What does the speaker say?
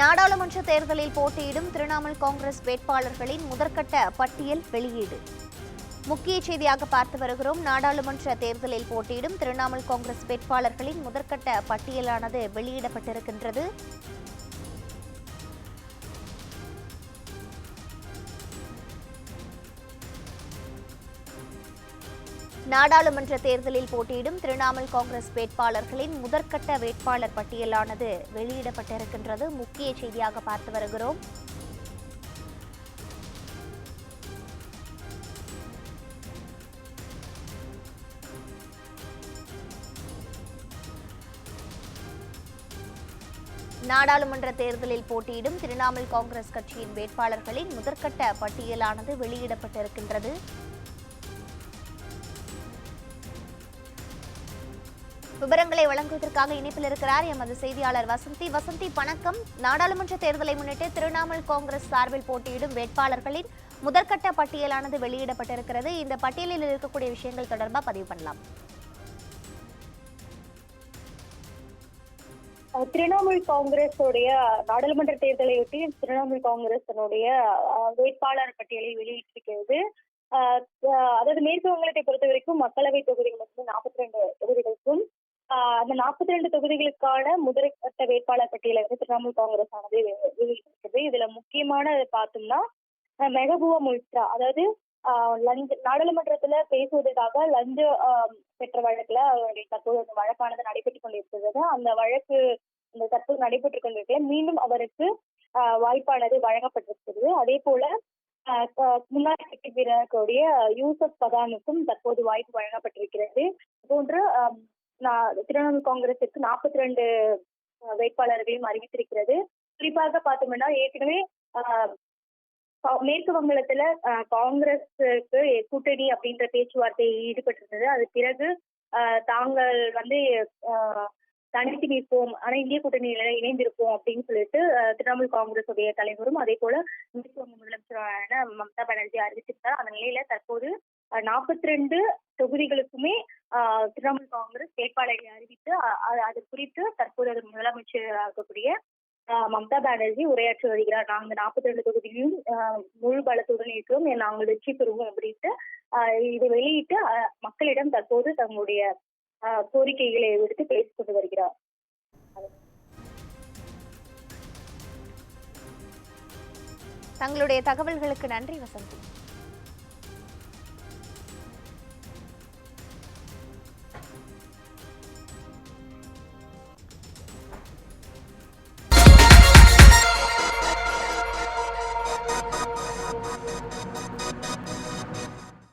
நாடாளுமன்ற தேர்தலில் போட்டியிடும் திரிணாமுல் காங்கிரஸ் வேட்பாளர்களின் முதற்கட்ட பட்டியல் வெளியீடு. முக்கிய செய்தியாக பார்த்து வருகிறோம். நாடாளுமன்ற தேர்தலில் போட்டியிடும் திரிணாமுல் காங்கிரஸ் வேட்பாளர்களின் முதற்கட்ட பட்டியலானது வெளியிடப்பட்டிருக்கின்றது. நாடாளுமன்ற தேர்தலில் போட்டியிடும் திரிணாமுல் காங்கிரஸ் வேட்பாளர்களின் முதற்கட்ட வேட்பாளர் பட்டியலானது வெளியிடப்பட்டிருக்கின்றது. முக்கிய செய்தியாக பார்த்து வருகிறோம். நாடாளுமன்ற தேர்தலில் போட்டியிடும் திரிணாமுல் காங்கிரஸ் கட்சியின் வேட்பாளர்களின் முதற்கட்ட பட்டியலானது வெளியிடப்பட்டிருக்கின்றது. விவரங்களை வழங்குவதற்காக இணைப்பில் இருக்கிறார் எமது செய்தியாளர் வசந்தி. வசந்தி வணக்கம். நாடாளுமன்ற தேர்தலை முன்னிட்டு திரிணாமுல் காங்கிரஸ் சார்பில் போட்டியிடும் வேட்பாளர்களின் முதற்கட்ட பட்டியலானது வெளியிடப்பட்டிருக்கிறது. இந்த பட்டியலில் இருக்கக்கூடிய விஷயங்கள் தொடர்பாக பதிவு பண்ணலாம். திரிணாமுல் காங்கிரஸுடைய நாடாளுமன்ற தேர்தலையொட்டி திரிணாமுல் காங்கிரஸினுடைய அஹ், வேட்பாளர் பட்டியலை வெளியிட்டிருக்கிறது. அஹ், அதாவது மேற்கு வங்கத்தை பொறுத்த வரைக்கும் மக்களவை தொகுதிகள் வந்து நாற்பத்தி அந்த நாற்பத்தி ரெண்டு தொகுதிகளுக்கான முதற்கட்ட வேட்பாளர் பட்டியலை வந்து திரிணாமுல் காங்கிரஸ் ஆனது வெ- இதுல முக்கியமான பார்த்தோம்னா மெகபூவா முல்ட்ரா. அதாவது லஞ்ச நாடாளுமன்றத்துல பேசுவதற்காக லஞ்ச பெற்ற வழக்குல அவருடைய தற்போது அந்த வழக்கானது நடைபெற்றுக் கொண்டிருக்கிறது. அந்த வழக்கு இந்த தற்போது நடைபெற்றுக் கொண்டிருக்கல மீண்டும் அவருக்கு ஆஹ், வாய்ப்பானது வழங்கப்பட்டிருக்கிறது. அதே போல ஆஹ், முன்னாள் கிரிக்கெட் வீரர்களுடைய யூசப் பதானுக்கும் தற்போது வாய்ப்பு வழங்கப்பட்டிருக்கிறது. போன்று திரிணாமுல் காங்கிரசிற்கு நாற்பத்தி ரெண்டு வேட்பாளர்களையும் அறிவித்திருக்கிறது. குறிப்பாக பார்த்தோம்னா ஏற்கனவே ஆஹ், மேற்கு வங்கத்துல ஆஹ், காங்கிரஸுக்கு கூட்டணி அப்படின்ற பேச்சுவார்த்தையில் ஈடுபட்டிருந்தது. அது பிறகு ஆஹ், தாங்கள் வந்து ஆஹ், தனித்து நிற்போம். ஆனா இந்திய கூட்டணியில இணைந்திருப்போம் அப்படின்னு சொல்லிட்டு திரிணாமுல் காங்கிரஸ் உடைய தலைவரும் அதே போல மேற்கு வங்க முதலமைச்சரான மம்தா பானர்ஜி அறிவிச்சிருந்தார் அந்த நிலையில தற்போது நாற்பத்தி ரெண்டு தொகுதிகளுக்குமே திரிணாமுல் காங்கிரஸ் வேட்பாளரை அறிவித்து அது குறித்து தற்போது முதலமைச்சர் ஆகக்கூடிய மம்தா பானர்ஜி உரையாற்றி வருகிறார். நாங்க நாற்பத்தி ரெண்டு தொகுதியிலும் முழு பலத்துடன் இருக்கிறோம். நாங்கள் வெற்றி பெறுவோம் அப்படின்ட்டு இதை வெளியிட்டு மக்களிடம் தற்போது தங்களுடைய கோரிக்கைகளை விடுத்து பேசிக்கொண்டு வருகிறார். தங்களுடைய தகவல்களுக்கு நன்றி வசந்தி.